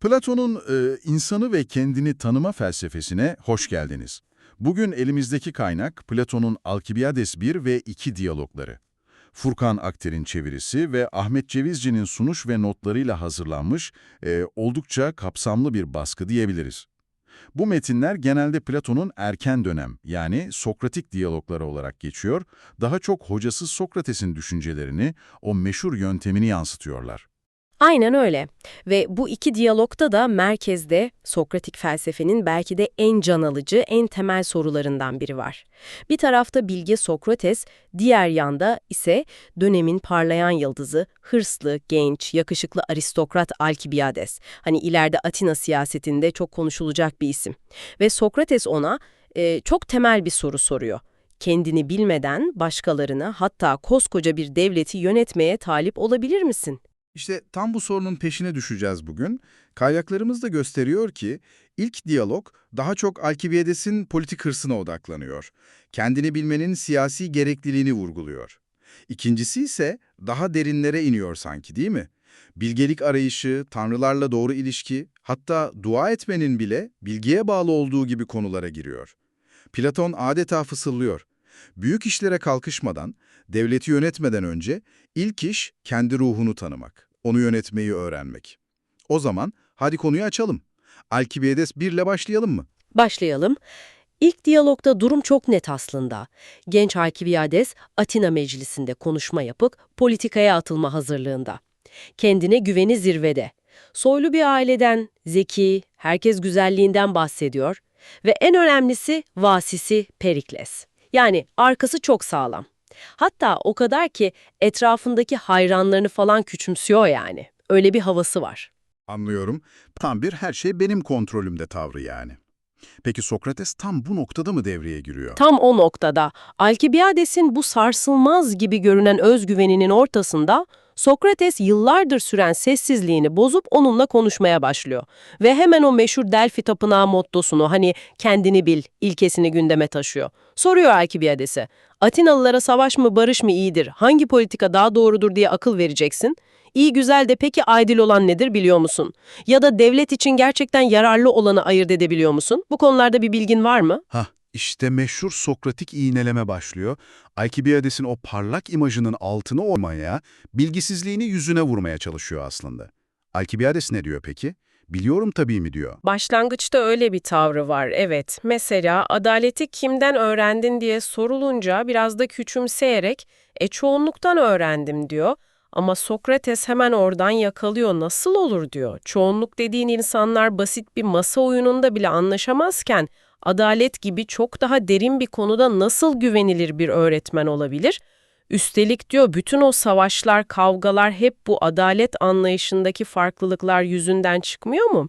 Platon'un e, insanı ve kendini tanıma felsefesine hoş geldiniz. Bugün elimizdeki kaynak Platon'un Alkibiades 1 ve 2 diyalogları. Furkan Akter'in çevirisi ve Ahmet Cevizci'nin sunuş ve notlarıyla hazırlanmış e, oldukça kapsamlı bir baskı diyebiliriz. Bu metinler genelde Platon'un erken dönem yani Sokratik diyalogları olarak geçiyor, daha çok hocası Sokrates'in düşüncelerini, o meşhur yöntemini yansıtıyorlar. Aynen öyle. Ve bu iki diyalogta da merkezde Sokratik felsefenin belki de en can alıcı, en temel sorularından biri var. Bir tarafta bilge Sokrates, diğer yanda ise dönemin parlayan yıldızı, hırslı, genç, yakışıklı aristokrat Alkibiades. Hani ileride Atina siyasetinde çok konuşulacak bir isim. Ve Sokrates ona e, çok temel bir soru soruyor. Kendini bilmeden başkalarını hatta koskoca bir devleti yönetmeye talip olabilir misin? İşte tam bu sorunun peşine düşeceğiz bugün. Kaynaklarımız da gösteriyor ki ilk diyalog daha çok Alkibiyedes'in politik hırsına odaklanıyor. Kendini bilmenin siyasi gerekliliğini vurguluyor. İkincisi ise daha derinlere iniyor sanki değil mi? Bilgelik arayışı, tanrılarla doğru ilişki, hatta dua etmenin bile bilgiye bağlı olduğu gibi konulara giriyor. Platon adeta fısıldıyor. Büyük işlere kalkışmadan, devleti yönetmeden önce ilk iş kendi ruhunu tanımak, onu yönetmeyi öğrenmek. O zaman hadi konuyu açalım. Alkibiades 1 ile başlayalım mı? Başlayalım. İlk diyalogda durum çok net aslında. Genç Alkibiades Atina meclisinde konuşma yapıp politikaya atılma hazırlığında. Kendine güveni zirvede. Soylu bir aileden, zeki, herkes güzelliğinden bahsediyor ve en önemlisi vasisi Perikles. Yani arkası çok sağlam. Hatta o kadar ki etrafındaki hayranlarını falan küçümsüyor yani. Öyle bir havası var. Anlıyorum. Tam bir her şey benim kontrolümde tavrı yani. Peki Sokrates tam bu noktada mı devreye giriyor? Tam o noktada Alkibiades'in bu sarsılmaz gibi görünen özgüveninin ortasında Sokrates yıllardır süren sessizliğini bozup onunla konuşmaya başlıyor. Ve hemen o meşhur Delphi Tapınağı mottosunu hani kendini bil ilkesini gündeme taşıyor. Soruyor Alkibiades'e, Atinalılara savaş mı barış mı iyidir, hangi politika daha doğrudur diye akıl vereceksin? İyi güzel de peki adil olan nedir biliyor musun? Ya da devlet için gerçekten yararlı olanı ayırt edebiliyor musun? Bu konularda bir bilgin var mı? Hah, işte meşhur Sokratik iğneleme başlıyor. Alkibiades'in o parlak imajının altını oymaya, bilgisizliğini yüzüne vurmaya çalışıyor aslında. Alkibiades ne diyor peki? Biliyorum tabii mi diyor. Başlangıçta öyle bir tavrı var, evet. Mesela adaleti kimden öğrendin diye sorulunca biraz da küçümseyerek, e çoğunluktan öğrendim diyor. Ama Sokrates hemen oradan yakalıyor, nasıl olur diyor. Çoğunluk dediğin insanlar basit bir masa oyununda bile anlaşamazken, adalet gibi çok daha derin bir konuda nasıl güvenilir bir öğretmen olabilir? Üstelik diyor bütün o savaşlar, kavgalar hep bu adalet anlayışındaki farklılıklar yüzünden çıkmıyor mu?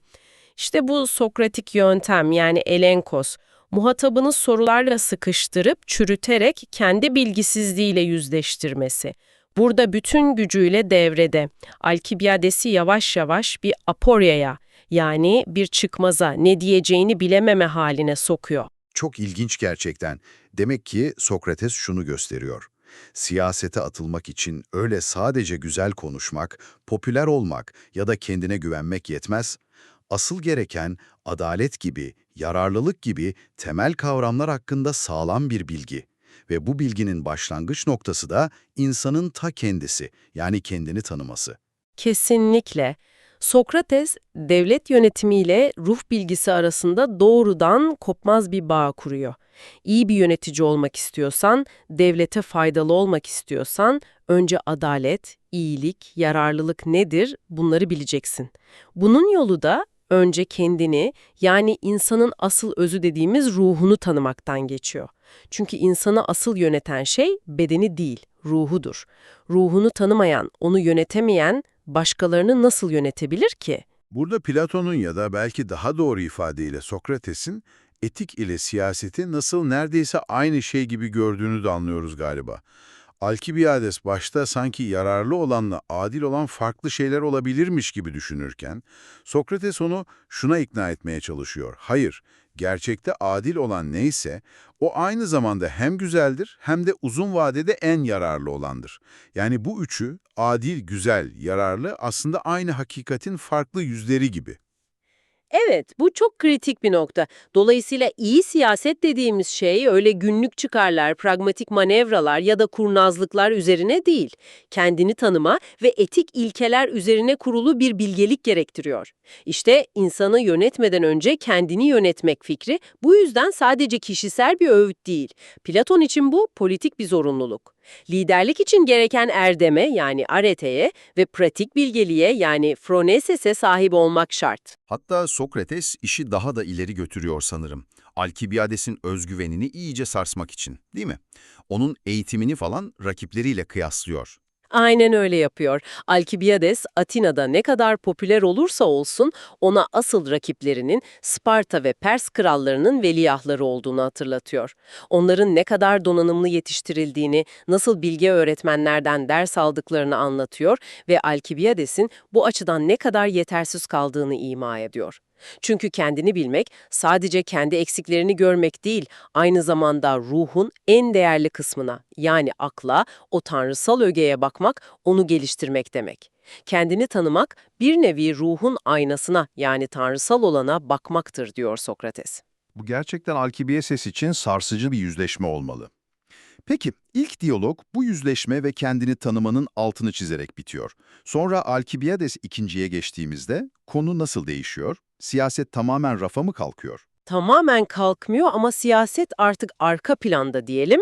İşte bu Sokratik yöntem yani elenkos, muhatabını sorularla sıkıştırıp çürüterek kendi bilgisizliğiyle yüzleştirmesi. Burada bütün gücüyle devrede. Alkibiades'i yavaş yavaş bir aporyaya yani bir çıkmaza ne diyeceğini bilememe haline sokuyor. Çok ilginç gerçekten. Demek ki Sokrates şunu gösteriyor. Siyasete atılmak için öyle sadece güzel konuşmak, popüler olmak ya da kendine güvenmek yetmez. Asıl gereken adalet gibi, yararlılık gibi temel kavramlar hakkında sağlam bir bilgi. Ve bu bilginin başlangıç noktası da insanın ta kendisi, yani kendini tanıması. Kesinlikle. Sokrates, devlet yönetimiyle ruh bilgisi arasında doğrudan kopmaz bir bağ kuruyor. İyi bir yönetici olmak istiyorsan, devlete faydalı olmak istiyorsan, önce adalet, iyilik, yararlılık nedir bunları bileceksin. Bunun yolu da önce kendini, yani insanın asıl özü dediğimiz ruhunu tanımaktan geçiyor. Çünkü insanı asıl yöneten şey bedeni değil, ruhudur. Ruhunu tanımayan, onu yönetemeyen, başkalarını nasıl yönetebilir ki? Burada Platon'un ya da belki daha doğru ifadeyle Sokrates'in etik ile siyaseti nasıl neredeyse aynı şey gibi gördüğünü de anlıyoruz galiba. Alkibiades başta sanki yararlı olanla adil olan farklı şeyler olabilirmiş gibi düşünürken, Sokrates onu şuna ikna etmeye çalışıyor. Hayır, gerçekte adil olan neyse, o aynı zamanda hem güzeldir hem de uzun vadede en yararlı olandır. Yani bu üçü, adil, güzel, yararlı aslında aynı hakikatin farklı yüzleri gibi. Evet, bu çok kritik bir nokta. Dolayısıyla iyi siyaset dediğimiz şey öyle günlük çıkarlar, pragmatik manevralar ya da kurnazlıklar üzerine değil. Kendini tanıma ve etik ilkeler üzerine kurulu bir bilgelik gerektiriyor. İşte insanı yönetmeden önce kendini yönetmek fikri bu yüzden sadece kişisel bir öğüt değil. Platon için bu politik bir zorunluluk. Liderlik için gereken erdeme yani areteye ve pratik bilgeliğe yani phroneses'e sahip olmak şart. Hatta Sokrates işi daha da ileri götürüyor sanırım. Alkibiades'in özgüvenini iyice sarsmak için, değil mi? Onun eğitimini falan rakipleriyle kıyaslıyor. Aynen öyle yapıyor. Alkibiades, Atina'da ne kadar popüler olursa olsun ona asıl rakiplerinin Sparta ve Pers krallarının veliahtları olduğunu hatırlatıyor. Onların ne kadar donanımlı yetiştirildiğini, nasıl bilge öğretmenlerden ders aldıklarını anlatıyor ve Alkibiades'in bu açıdan ne kadar yetersiz kaldığını ima ediyor. Çünkü kendini bilmek sadece kendi eksiklerini görmek değil, aynı zamanda ruhun en değerli kısmına yani akla, o tanrısal ögeye bakmak, onu geliştirmek demek. Kendini tanımak bir nevi ruhun aynasına yani tanrısal olana bakmaktır diyor Sokrates. Bu gerçekten Alkibiades için sarsıcı bir yüzleşme olmalı. Peki, ilk diyalog bu yüzleşme ve kendini tanımanın altını çizerek bitiyor. Sonra Alkibiades ikinciye geçtiğimizde konu nasıl değişiyor? Siyaset tamamen rafa mı kalkıyor? Tamamen kalkmıyor ama siyaset artık arka planda diyelim.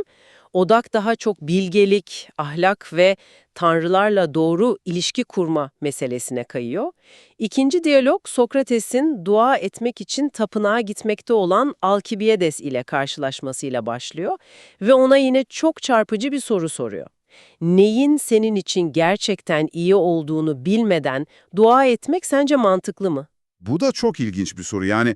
Odak daha çok bilgelik, ahlak ve tanrılarla doğru ilişki kurma meselesine kayıyor. İkinci diyalog Sokrates'in dua etmek için tapınağa gitmekte olan Alkibiades ile karşılaşmasıyla başlıyor ve ona yine çok çarpıcı bir soru soruyor. Neyin senin için gerçekten iyi olduğunu bilmeden dua etmek sence mantıklı mı? Bu da çok ilginç bir soru. Yani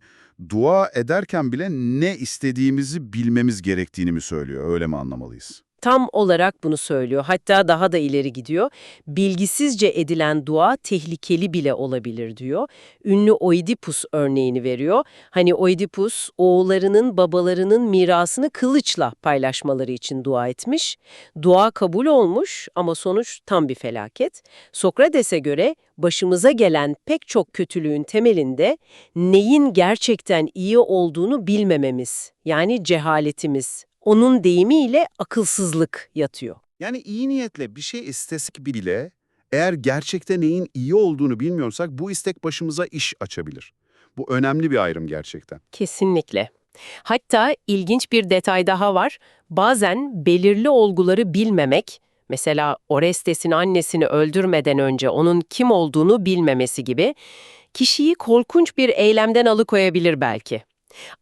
dua ederken bile ne istediğimizi bilmemiz gerektiğini mi söylüyor? Öyle mi anlamalıyız? Tam olarak bunu söylüyor. Hatta daha da ileri gidiyor. Bilgisizce edilen dua tehlikeli bile olabilir diyor. Ünlü Oidipus örneğini veriyor. Hani Oidipus oğullarının babalarının mirasını kılıçla paylaşmaları için dua etmiş. Dua kabul olmuş ama sonuç tam bir felaket. Sokrates'e göre başımıza gelen pek çok kötülüğün temelinde neyin gerçekten iyi olduğunu bilmememiz yani cehaletimiz. Onun deyimiyle akılsızlık yatıyor. Yani iyi niyetle bir şey istesek bile eğer gerçekten neyin iyi olduğunu bilmiyorsak bu istek başımıza iş açabilir. Bu önemli bir ayrım gerçekten. Kesinlikle. Hatta ilginç bir detay daha var. Bazen belirli olguları bilmemek, mesela Orestes'in annesini öldürmeden önce onun kim olduğunu bilmemesi gibi, kişiyi korkunç bir eylemden alıkoyabilir belki.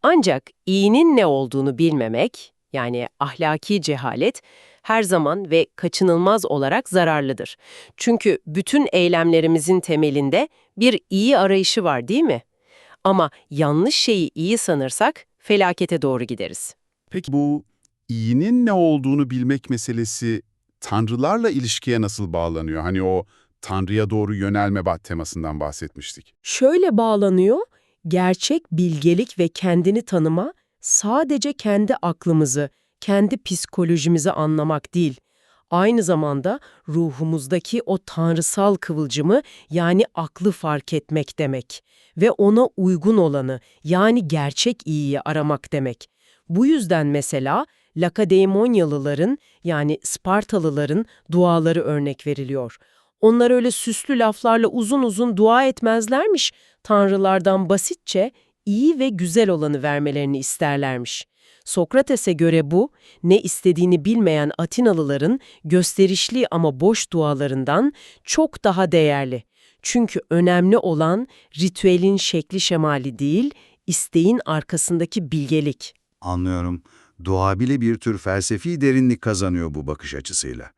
Ancak iyinin ne olduğunu bilmemek, yani ahlaki cehalet, her zaman ve kaçınılmaz olarak zararlıdır. Çünkü bütün eylemlerimizin temelinde bir iyi arayışı var değil mi? Ama yanlış şeyi iyi sanırsak felakete doğru gideriz. Peki bu iyinin ne olduğunu bilmek meselesi tanrılarla ilişkiye nasıl bağlanıyor? Hani o tanrıya doğru yönelme temasından bahsetmiştik. Şöyle bağlanıyor, gerçek bilgelik ve kendini tanıma sadece kendi aklımızı, kendi psikolojimizi anlamak değil, aynı zamanda ruhumuzdaki o tanrısal kıvılcımı yani aklı fark etmek demek ve ona uygun olanı yani gerçek iyiyi aramak demek. Bu yüzden mesela Lakedeimonyalıların yani Spartalıların duaları örnek veriliyor. Onlar öyle süslü laflarla uzun uzun dua etmezlermiş, tanrılardan basitçe iyi ve güzel olanı vermelerini isterlermiş. Sokrates'e göre bu, ne istediğini bilmeyen Atinalıların gösterişli ama boş dualarından çok daha değerli. Çünkü önemli olan ritüelin şekli şemali değil, isteğin arkasındaki bilgelik. Anlıyorum. Dua bile bir tür felsefi derinlik kazanıyor bu bakış açısıyla.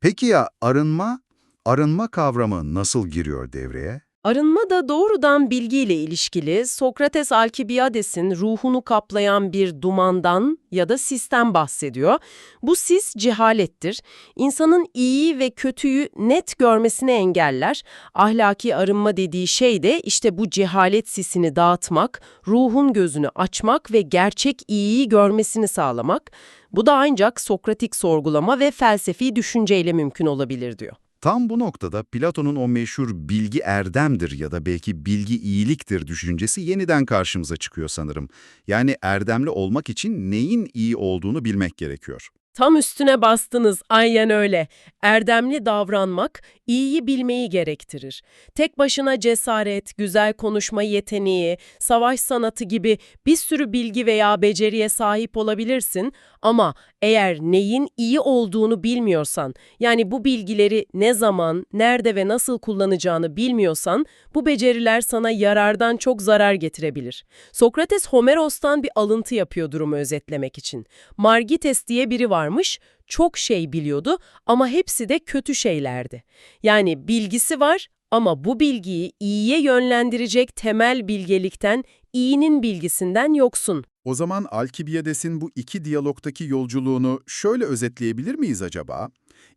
Peki ya arınma? Arınma kavramı nasıl giriyor devreye? Arınma da doğrudan bilgiyle ilişkili Sokrates Alkibiades'in ruhunu kaplayan bir dumandan ya da sisten bahsediyor. Bu sis cehalettir. İnsanın iyi ve kötüyü net görmesini engeller. Ahlaki arınma dediği şey de işte bu cehalet sisini dağıtmak, ruhun gözünü açmak ve gerçek iyiyi görmesini sağlamak. Bu da ancak Sokratik sorgulama ve felsefi düşünceyle mümkün olabilir diyor. Tam bu noktada Platon'un o meşhur bilgi erdemdir ya da belki bilgi iyiliktir düşüncesi yeniden karşımıza çıkıyor sanırım. Yani erdemli olmak için neyin iyi olduğunu bilmek gerekiyor. Tam üstüne bastınız, aynen öyle. Erdemli davranmak, iyiyi bilmeyi gerektirir. Tek başına cesaret, güzel konuşma yeteneği, savaş sanatı gibi bir sürü bilgi veya beceriye sahip olabilirsin ama eğer neyin iyi olduğunu bilmiyorsan, yani bu bilgileri ne zaman, nerede ve nasıl kullanacağını bilmiyorsan, bu beceriler sana yarardan çok zarar getirebilir. Sokrates Homeros'tan bir alıntı yapıyor durumu özetlemek için. Margites diye biri varmış, çok şey biliyordu ama hepsi de kötü şeylerdi. Yani bilgisi var ama bu bilgiyi iyiye yönlendirecek temel bilgelikten, iyinin bilgisinden yoksun. O zaman Alkibiyades'in bu iki diyalogtaki yolculuğunu şöyle özetleyebilir miyiz acaba?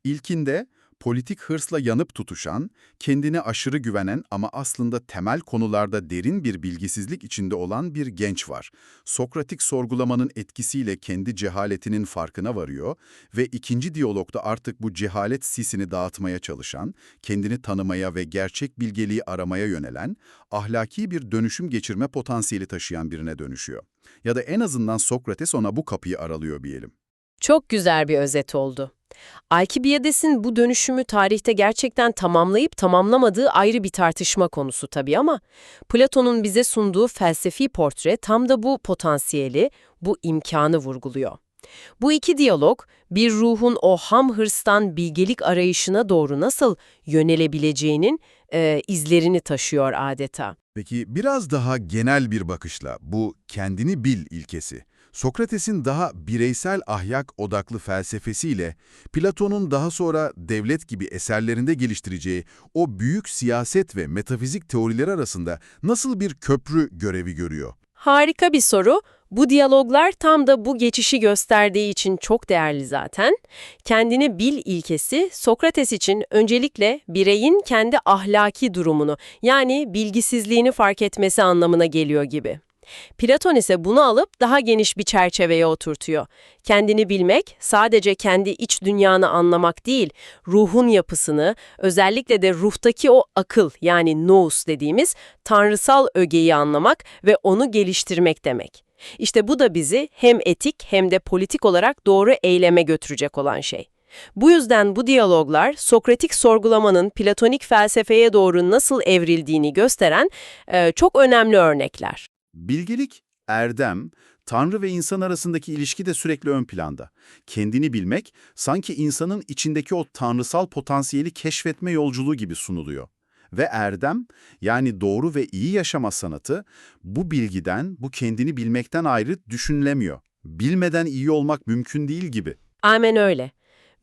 İlkinde politik hırsla yanıp tutuşan, kendine aşırı güvenen ama aslında temel konularda derin bir bilgisizlik içinde olan bir genç var. Sokratik sorgulamanın etkisiyle kendi cehaletinin farkına varıyor ve ikinci diyalogda artık bu cehalet sisini dağıtmaya çalışan, kendini tanımaya ve gerçek bilgeliği aramaya yönelen, ahlaki bir dönüşüm geçirme potansiyeli taşıyan birine dönüşüyor. Ya da en azından Sokrates ona bu kapıyı aralıyor diyelim. Çok güzel bir özet oldu. Alkibiyades'in bu dönüşümü tarihte gerçekten tamamlayıp tamamlamadığı ayrı bir tartışma konusu tabii ama Platon'un bize sunduğu felsefi portre tam da bu potansiyeli, bu imkanı vurguluyor. Bu iki diyalog, bir ruhun o ham hırstan bilgelik arayışına doğru nasıl yönelebileceğinin e, izlerini taşıyor adeta. Peki biraz daha genel bir bakışla bu kendini bil ilkesi, Sokrates'in daha bireysel ahlak odaklı felsefesiyle Platon'un daha sonra devlet gibi eserlerinde geliştireceği o büyük siyaset ve metafizik teorileri arasında nasıl bir köprü görevi görüyor? Harika bir soru. Bu diyaloglar tam da bu geçişi gösterdiği için çok değerli zaten. Kendini bil ilkesi Sokrates için öncelikle bireyin kendi ahlaki durumunu yani bilgisizliğini fark etmesi anlamına geliyor gibi. Platon ise bunu alıp daha geniş bir çerçeveye oturtuyor. Kendini bilmek sadece kendi iç dünyanı anlamak değil, ruhun yapısını, özellikle de ruhtaki o akıl yani nous dediğimiz tanrısal ögeyi anlamak ve onu geliştirmek demek. İşte bu da bizi hem etik hem de politik olarak doğru eyleme götürecek olan şey. Bu yüzden bu diyaloglar Sokratik sorgulamanın Platonik felsefeye doğru nasıl evrildiğini gösteren e, çok önemli örnekler. Bilgelik, erdem, Tanrı ve insan arasındaki ilişki de sürekli ön planda. Kendini bilmek, sanki insanın içindeki o tanrısal potansiyeli keşfetme yolculuğu gibi sunuluyor. Ve erdem, yani doğru ve iyi yaşama sanatı, bu bilgiden, bu kendini bilmekten ayrı düşünülemiyor. Bilmeden iyi olmak mümkün değil gibi. Amen öyle.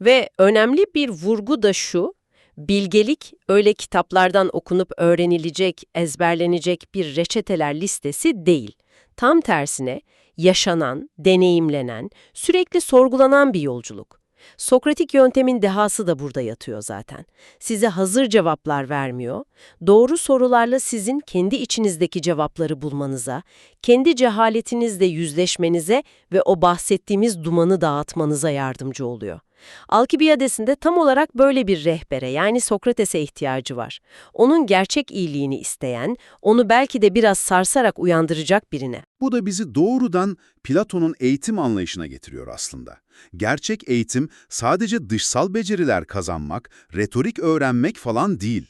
Ve önemli bir vurgu da şu, bilgelik öyle kitaplardan okunup öğrenilecek, ezberlenecek bir reçeteler listesi değil. Tam tersine yaşanan, deneyimlenen, sürekli sorgulanan bir yolculuk. Sokratik yöntemin dehası da burada yatıyor zaten. Size hazır cevaplar vermiyor, doğru sorularla sizin kendi içinizdeki cevapları bulmanıza, kendi cehaletinizle yüzleşmenize ve o bahsettiğimiz dumanı dağıtmanıza yardımcı oluyor. Alkibiyades'inde tam olarak böyle bir rehbere yani Sokrates'e ihtiyacı var. Onun gerçek iyiliğini isteyen, onu belki de biraz sarsarak uyandıracak birine. Bu da bizi doğrudan Platon'un eğitim anlayışına getiriyor aslında. Gerçek eğitim sadece dışsal beceriler kazanmak, retorik öğrenmek falan değil.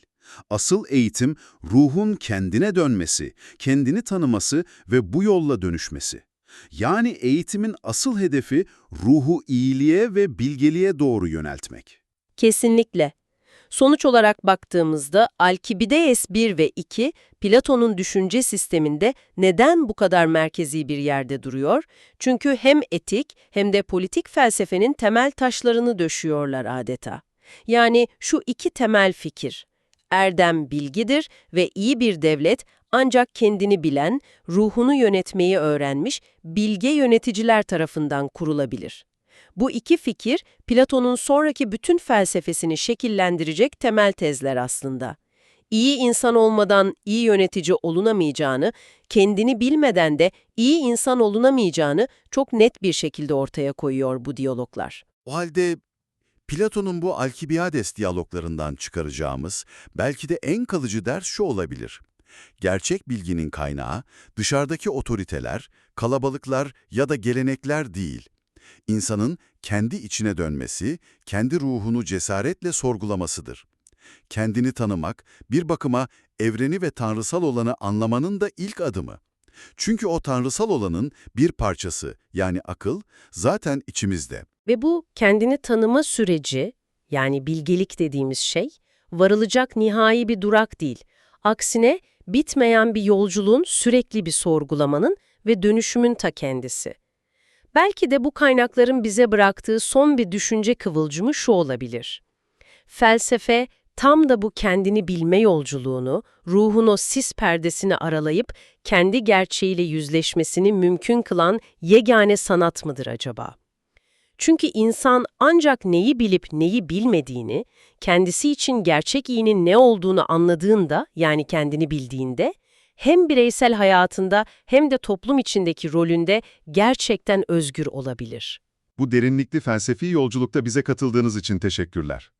Asıl eğitim ruhun kendine dönmesi, kendini tanıması ve bu yolla dönüşmesi. Yani eğitimin asıl hedefi ruhu iyiliğe ve bilgeliğe doğru yöneltmek. Kesinlikle. Sonuç olarak baktığımızda Alkibiades 1 ve 2 Platon'un düşünce sisteminde neden bu kadar merkezi bir yerde duruyor? Çünkü hem etik hem de politik felsefenin temel taşlarını döşüyorlar adeta. Yani şu iki temel fikir. Erdem bilgidir ve iyi bir devlet ancak kendini bilen, ruhunu yönetmeyi öğrenmiş bilge yöneticiler tarafından kurulabilir. Bu iki fikir, Platon'un sonraki bütün felsefesini şekillendirecek temel tezler aslında. İyi insan olmadan iyi yönetici olunamayacağını, kendini bilmeden de iyi insan olunamayacağını çok net bir şekilde ortaya koyuyor bu diyaloglar. O halde Platon'un bu Alkibiades diyaloglarından çıkaracağımız belki de en kalıcı ders şu olabilir. Gerçek bilginin kaynağı dışarıdaki otoriteler, kalabalıklar ya da gelenekler değil. İnsanın kendi içine dönmesi, kendi ruhunu cesaretle sorgulamasıdır. Kendini tanımak, bir bakıma evreni ve tanrısal olanı anlamanın da ilk adımı. Çünkü o tanrısal olanın bir parçası yani akıl zaten içimizde. Ve bu kendini tanıma süreci, yani bilgelik dediğimiz şey, varılacak nihai bir durak değil. Aksine bitmeyen bir yolculuğun sürekli bir sorgulamanın ve dönüşümün ta kendisi. Belki de bu kaynakların bize bıraktığı son bir düşünce kıvılcımı şu olabilir. Felsefe, tam da bu kendini bilme yolculuğunu, ruhun o sis perdesini aralayıp kendi gerçeğiyle yüzleşmesini mümkün kılan yegane sanat mıdır acaba? Çünkü insan ancak neyi bilip neyi bilmediğini, kendisi için gerçek iyinin ne olduğunu anladığında, yani kendini bildiğinde, hem bireysel hayatında hem de toplum içindeki rolünde gerçekten özgür olabilir. Bu derinlikli felsefi yolculukta bize katıldığınız için teşekkürler.